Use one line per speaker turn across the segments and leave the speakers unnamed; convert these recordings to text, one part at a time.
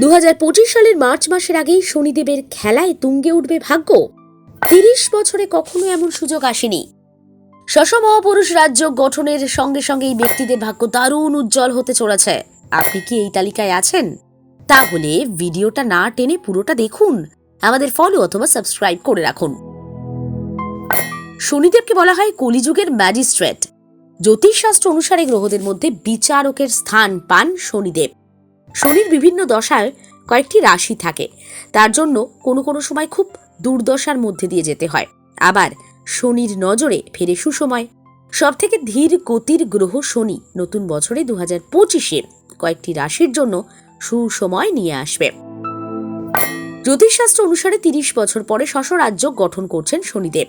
দু হাজার পঁচিশ সালের মার্চ মাসের আগেই শনিদেবের খেলায় তুঙ্গে উঠবে ভাগ্য। তিরিশ বছরে কখনো এমন সুযোগ আসেনি। শশ মহাপুরুষ রাজ্য গঠনের সঙ্গে সঙ্গে এই ব্যক্তিদের ভাগ্য দারুণ উজ্জ্বল হতে চলেছে। আপনি কি এই তালিকায় আছেন? তাহলে ভিডিওটা না টেনে পুরোটা দেখুন। আমাদের ফলো অথবা সাবস্ক্রাইব করে রাখুন। শনিদেবকে বলা হয় কলিযুগের ম্যাজিস্ট্রেট। জ্যোতিষশাস্ত্র অনুসারে গ্রহদের মধ্যে বিচারকের স্থান পান শনিদেব। শনির বিভিন্ন দশায় কয়েকটি রাশি থাকে। তার জন্য কোনো কোনো সময় খুব দুর্দশার মধ্যে দিয়ে যেতে হয়। আবার শনির নজরে ফেরে সুসময়। সব থেকে ধীর গতির গ্রহ শনি নতুন বছরে দু হাজার পঁচিশে কয়েকটি রাশির জন্য সুসময় নিয়ে আসবে। জ্যোতিষশাস্ত্র অনুসারে তিরিশ বছর পরে শশরাজ্য গঠন করছেন শনিদেব।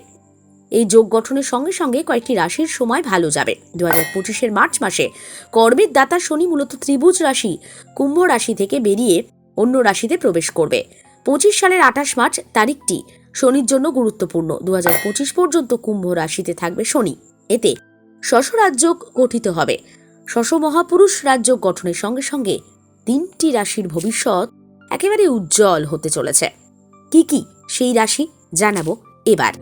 এই যোগ গঠনের সঙ্গে সঙ্গে কয়েকটি রাশির সময় ভালো যাবে। দু হাজার পঁচিশের মার্চ মাসে কর্মের দাতা শনি মূলত ত্রিভুজ রাশি, কুম্ভ রাশি থেকে বেরিয়ে অন্য রাশিতে প্রবেশ করবে। পঁচিশ সালের আঠাশ মার্চ তারিখটি শনির জন্য গুরুত্বপূর্ণ। দু পর্যন্ত কুম্ভ রাশিতে থাকবে শনি। এতে শশ রাজ্য গঠিত হবে। শশ মহাপুরুষ রাজ্য গঠনের সঙ্গে সঙ্গে তিনটি রাশির ভবিষ্যৎ একেবারে উজ্জ্বল হতে চলেছে। কি কি সেই রাশি জানাব এবার।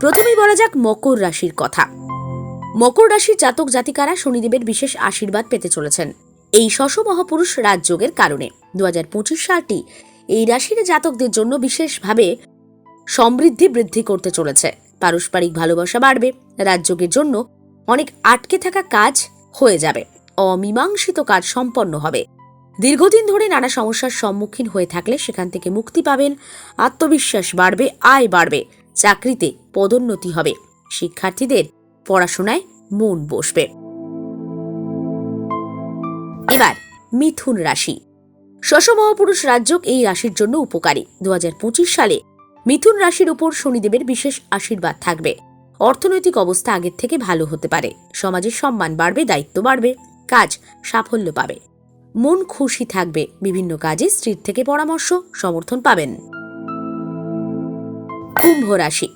প্রথমেই বলা যাক মকর রাশির কথা। মকর রাশির জাতক জাতিকারা শনিদেবের বিশেষ আশীর্বাদ পেতে চলেছেন এই শশ মহাপুরুষ রাজযোগের কারণে। দু সালটি এই রাশির জাতকদের জন্য বিশেষভাবে সমৃদ্ধি বৃদ্ধি করতে চলেছে। পারস্পরিক ভালোবাসা বাড়বে, রাজযোগের জন্য অনেক আটকে থাকা কাজ হয়ে যাবে, অমীমাংসিত কাজ সম্পন্ন হবে। দীর্ঘদিন ধরে নানা সমস্যার সম্মুখীন হয়ে থাকলে সেখান থেকে মুক্তি পাবেন, আত্মবিশ্বাস বাড়বে, আয় বাড়বে চাকরিতে পদোন্নতি হবে। শিক্ষার্থীদের পড়াশোনায় মন বসবে। এবার মিথুন রাশি। শশ মহাপুরুষ রাজ্যক এই রাশির জন্য উপকারী। দু হাজার পঁচিশ সালে মিথুন রাশির উপর শনিদেবের বিশেষ আশীর্বাদ থাকবে। অর্থনৈতিক অবস্থা আগের থেকে ভালো হতে পারে। সমাজের সম্মান বাড়বে, দায়িত্ব বাড়বে, কাজ সাফল্য পাবে। মন খুশি থাকবে। বিভিন্ন কাজে স্ত্রীর থেকে পরামর্শ, সমর্থন পাবেন। কুম্ভ রাশি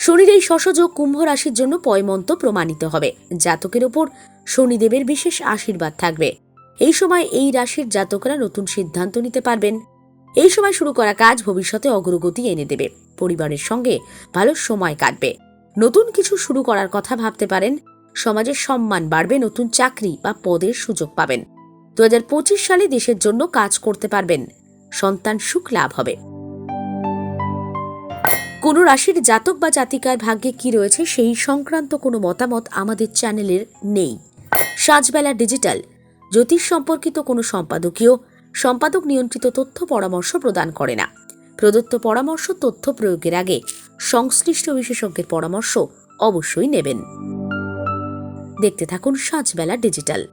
শনির এই শশযোগ কুম্ভ রাশির জন্য পয়মন্ত প্রমাণিত হবে। জাতকের ওপর শনিদেবের বিশেষ আশীর্বাদ থাকবে। এই সময় এই রাশির জাতকরা নতুন সিদ্ধান্ত নিতে পারবেন। এই সময় শুরু করা কাজ ভবিষ্যতে অগ্রগতি এনে দেবে। পরিবারের সঙ্গে ভালো সময় কাটবে। নতুন কিছু শুরু করার কথা ভাবতে পারেন। সমাজের সম্মান বাড়বে, নতুন চাকরি বা পদের সুযোগ পাবেন। দু হাজার পঁচিশ সালে দেশের জন্য কাজ করতে পারবেন। সন্তান সুখ লাভ হবে। কোন রাশির জাতক বা জাতিকার ভাগ্যে কি রয়েছে সেই সংক্রান্ত কোনো মতামত আমাদের চ্যানেলের নেই। সাজবেলা ডিজিটাল, জ্যোতিষ সম্পর্কিত কোনো সম্পাদকীয়, সম্পাদক নিয়ন্ত্রিত তথ্য পরামর্শ প্রদান করে না। প্রদত্ত পরামর্শ তথ্য প্রয়োগের আগে সংশ্লিষ্ট বিশেষজ্ঞের পরামর্শ অবশ্যই নেবেন। দেখতে থাকুন সাজবেলা ডিজিটাল।